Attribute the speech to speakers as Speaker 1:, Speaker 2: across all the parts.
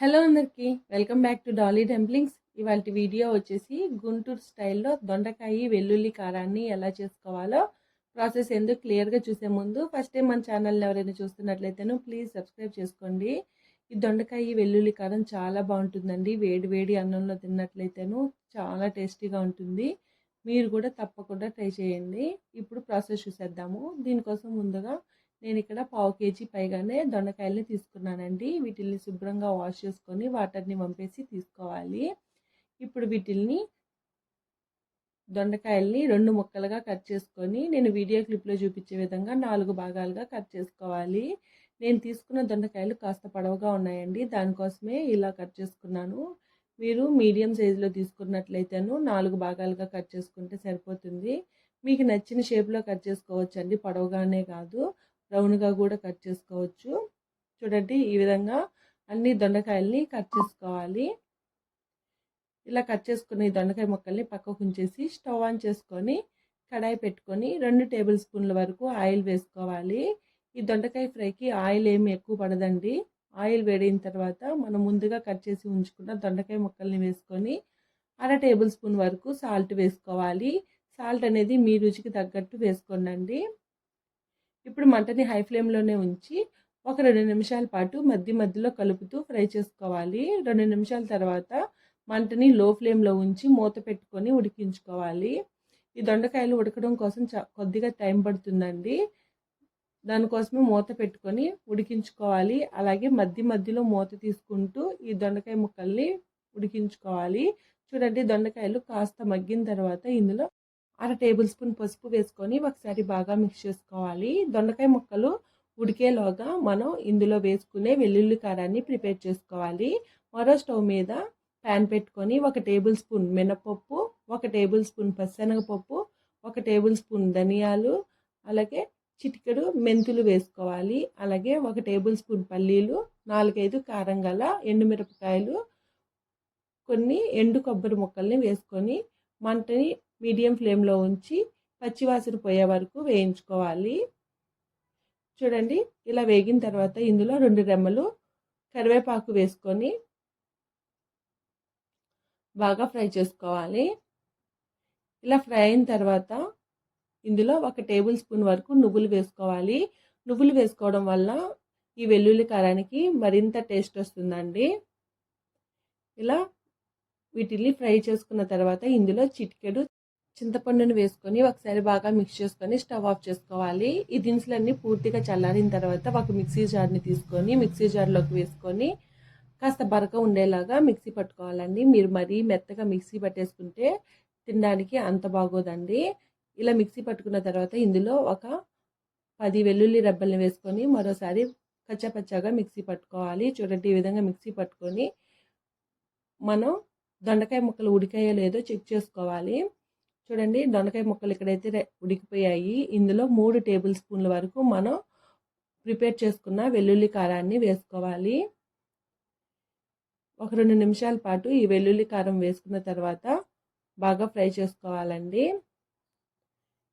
Speaker 1: Hello అందరికీ welcome back to Dolly Dumplings. ఇవాళ video వచ్చేసి గుంటూరు స్టైల్లో దొండకాయ వెల్లుల్లి కారాన్ని ఎలా చేసుకోవాలో ప్రాసెస్ ఎందుకు క్లియర్గా చూసే ముందు ఫస్ట్ టైం మన ఛానల్ని ఎవరైనా చూస్తున్నట్లయితేను ప్లీజ్ సబ్స్క్రైబ్ చేసుకోండి. ఈ దొండకాయ వెల్లుల్లి కారం చాలా బాగుంటుందండి. వేడి వేడి అన్నంలో తిన్నట్లయితేను చాలా టేస్టీగా ఉంటుంది. మీరు కూడా తప్పకుండా ట్రై చేయండి. ఇప్పుడు ప్రాసెస్ చూసేద్దాము. దీనికోసం ముందుగా నేను ఇక్కడ పావు కేజీ పైగానే దొండకాయలని తీసుకున్నానండి. వీటిల్ని శుభ్రంగా వాష్ చేసుకొని వాటర్ని పంపేసి తీసుకోవాలి. ఇప్పుడు వీటిల్ని దొండకాయల్ని రెండు ముక్కలుగా కట్ చేసుకొని నేను వీడియో క్లిప్లో చూపించే విధంగా నాలుగు భాగాలుగా కట్ చేసుకోవాలి. నేను తీసుకున్న దొండకాయలు కాస్త పొడవుగా ఉన్నాయండి. దానికోసమే ఇలా కట్ చేసుకున్నాను. మీరు మీడియం సైజులో తీసుకున్నట్లయితేను నాలుగు భాగాలుగా కట్ చేసుకుంటే సరిపోతుంది. మీకు నచ్చిన షేప్లో కట్ చేసుకోవచ్చండి. పొడవుగానే కాదు. రౌండ్గా కూడా కట్ చేసుకోవచ్చు. చూడండి ఈ విధంగా అన్ని దొండకాయల్ని కట్ చేసుకోవాలి. ఇలా కట్ చేసుకుని దొండకాయ ముక్కల్ని పక్కకు ఉంచేసి స్టవ్ ఆన్ చేసుకొని కడాయి పెట్టుకొని రెండు టేబుల్ స్పూన్ల వరకు ఆయిల్ వేసుకోవాలి. ఈ దొండకాయ ఫ్రైకి ఆయిల్ ఏమి ఎక్కువ పడదండి. ఆయిల్ వేడిన తర్వాత మనం ముందుగా కట్ చేసి ఉంచుకున్న దొండకాయ ముక్కల్ని వేసుకొని అర టేబుల్ స్పూన్ వరకు సాల్ట్ వేసుకోవాలి. సాల్ట్ అనేది మీ రుచికి తగ్గట్టు వేసుకోండి ఇప్పుడు మంటని హై ఫ్లేమ్లోనే ఉంచి ఒక రెండు నిమిషాల పాటు మధ్య మధ్యలో కలుపుతూ ఫ్రై చేసుకోవాలి. రెండు నిమిషాల తర్వాత మంటని లో ఫ్లేమ్లో ఉంచి మూత పెట్టుకొని ఉడికించుకోవాలి. ఈ దొండకాయలు ఉడకడం కోసం కొద్దిగా టైం పడుతుందండి. దానికోసమే మూత పెట్టుకొని ఉడికించుకోవాలి. అలాగే మధ్య మధ్యలో మూత తీసుకుంటూ ఈ దొండకాయ ముక్కల్ని ఉడికించుకోవాలి. చూడండి దొండకాయలు కాస్త మగ్గిన తర్వాత ఇందులో అర టేబుల్ స్పూన్ పసుపు వేసుకొని ఒకసారి బాగా మిక్స్ చేసుకోవాలి. దొండకాయ ముక్కలు ఉడికేలోగా మనం ఇందులో వేసుకునే వెల్లుల్లి కారాన్ని ప్రిపేర్ చేసుకోవాలి. మరో స్టవ్ మీద ప్యాన్ పెట్టుకొని ఒక టేబుల్ స్పూన్ మినపప్పు ఒక టేబుల్ స్పూన్ పచ్చనగపప్పు ఒక టేబుల్ స్పూన్ ధనియాలు అలాగే చిటికెడు మెంతులు వేసుకోవాలి. అలాగే ఒక టేబుల్ స్పూన్ పల్లీలు నాలుగైదు కారం గల ఎండుమిరపకాయలు కొన్ని ఎండు కొబ్బరి ముక్కల్ని వేసుకొని మంటని మీడియం ఫ్లేమ్లో ఉంచి పచ్చివాసన పోయే వరకు వేయించుకోవాలి. చూడండి ఇలా వేగిన తర్వాత ఇందులో రెండు రెమ్మలు కరివేపాకు వేసుకొని బాగా ఫ్రై చేసుకోవాలి. ఇలా ఫ్రై అయిన తర్వాత ఇందులో ఒక టేబుల్ స్పూన్ వరకు నువ్వులు వేసుకోవాలి. నువ్వులు వేసుకోవడం వల్ల ఈ వెల్లుల్లి కారానికి మరింత టేస్ట్ వస్తుందండి. ఇలా వీటిని ఫ్రై చేసుకున్న తర్వాత ఇందులో చిటికెడు చింతపండును వేసుకొని ఒకసారి బాగా మిక్స్ చేసుకొని స్టవ్ ఆఫ్ చేసుకోవాలి. ఈ దినుసులన్నీ పూర్తిగా చల్లారిన తర్వాత ఒక మిక్సీ జార్ని తీసుకొని మిక్సీ జార్లోకి వేసుకొని కాస్త బరక ఉండేలాగా మిక్సీ పట్టుకోవాలండి. మీరు మరీ మెత్తగా మిక్సీ పట్టేసుకుంటే తినడానికి అంత బాగోదండి. ఇలా మిక్సీ పట్టుకున్న తర్వాత ఇందులో ఒక పది వెల్లుల్లి రెబ్బల్ని వేసుకొని మరోసారి కచ్చపచ్చగా మిక్సీ పట్టుకోవాలి. చూడండి ఈ విధంగా మిక్సీ పట్టుకొని మనం దొండకాయ ముక్కలు ఉడికాయో లేదో చెక్ చేసుకోవాలి. చూడండి దొండకాయ ముక్కలు ఇక్కడైతే ఉడికిపోయాయి. ఇందులో మూడు టేబుల్ స్పూన్ల వరకు మనం ప్రిపేర్ చేసుకున్న వెల్లుల్లి కారాన్ని వేసుకోవాలి. ఒక రెండు నిమిషాల పాటు ఈ వెల్లుల్లి కారం వేసుకున్న తర్వాత బాగా ఫ్రై చేసుకోవాలండి.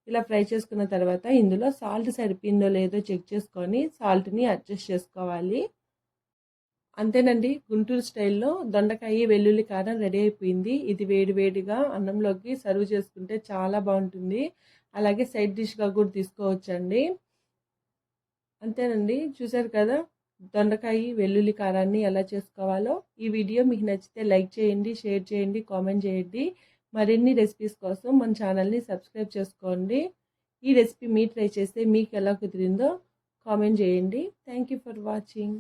Speaker 1: ఇలా ఫ్రై చేసుకున్న తర్వాత ఇందులో సాల్ట్ సరిపోయిందో లేదో చెక్ చేసుకొని సాల్ట్ని అడ్జస్ట్ చేసుకోవాలి. అంతేనండి గుంటూరు స్టైల్లో దొండకాయ వెల్లుల్లి కారం రెడీ అయిపోయింది. ఇది వేడివేడిగా అన్నంలోకి సర్వ్ చేసుకుంటే చాలా బాగుంటుంది. అలాగే సైడ్ డిష్గా కూడా తీసుకోవచ్చండి. అంతేనండి చూసారు కదా దొండకాయ వెల్లుల్లి కారాన్ని ఎలా చేసుకోవాలో. ఈ వీడియో మీకు నచ్చితే లైక్ చేయండి షేర్ చేయండి కామెంట్ చేయండి. మరిన్ని రెసిపీస్ కోసం మన ఛానల్ని సబ్స్క్రైబ్ చేసుకోండి. ఈ రెసిపీ మీ ట్రై చేస్తే మీకు ఎలా కుదిరిందో కామెంట్ చేయండి. Thank for watching.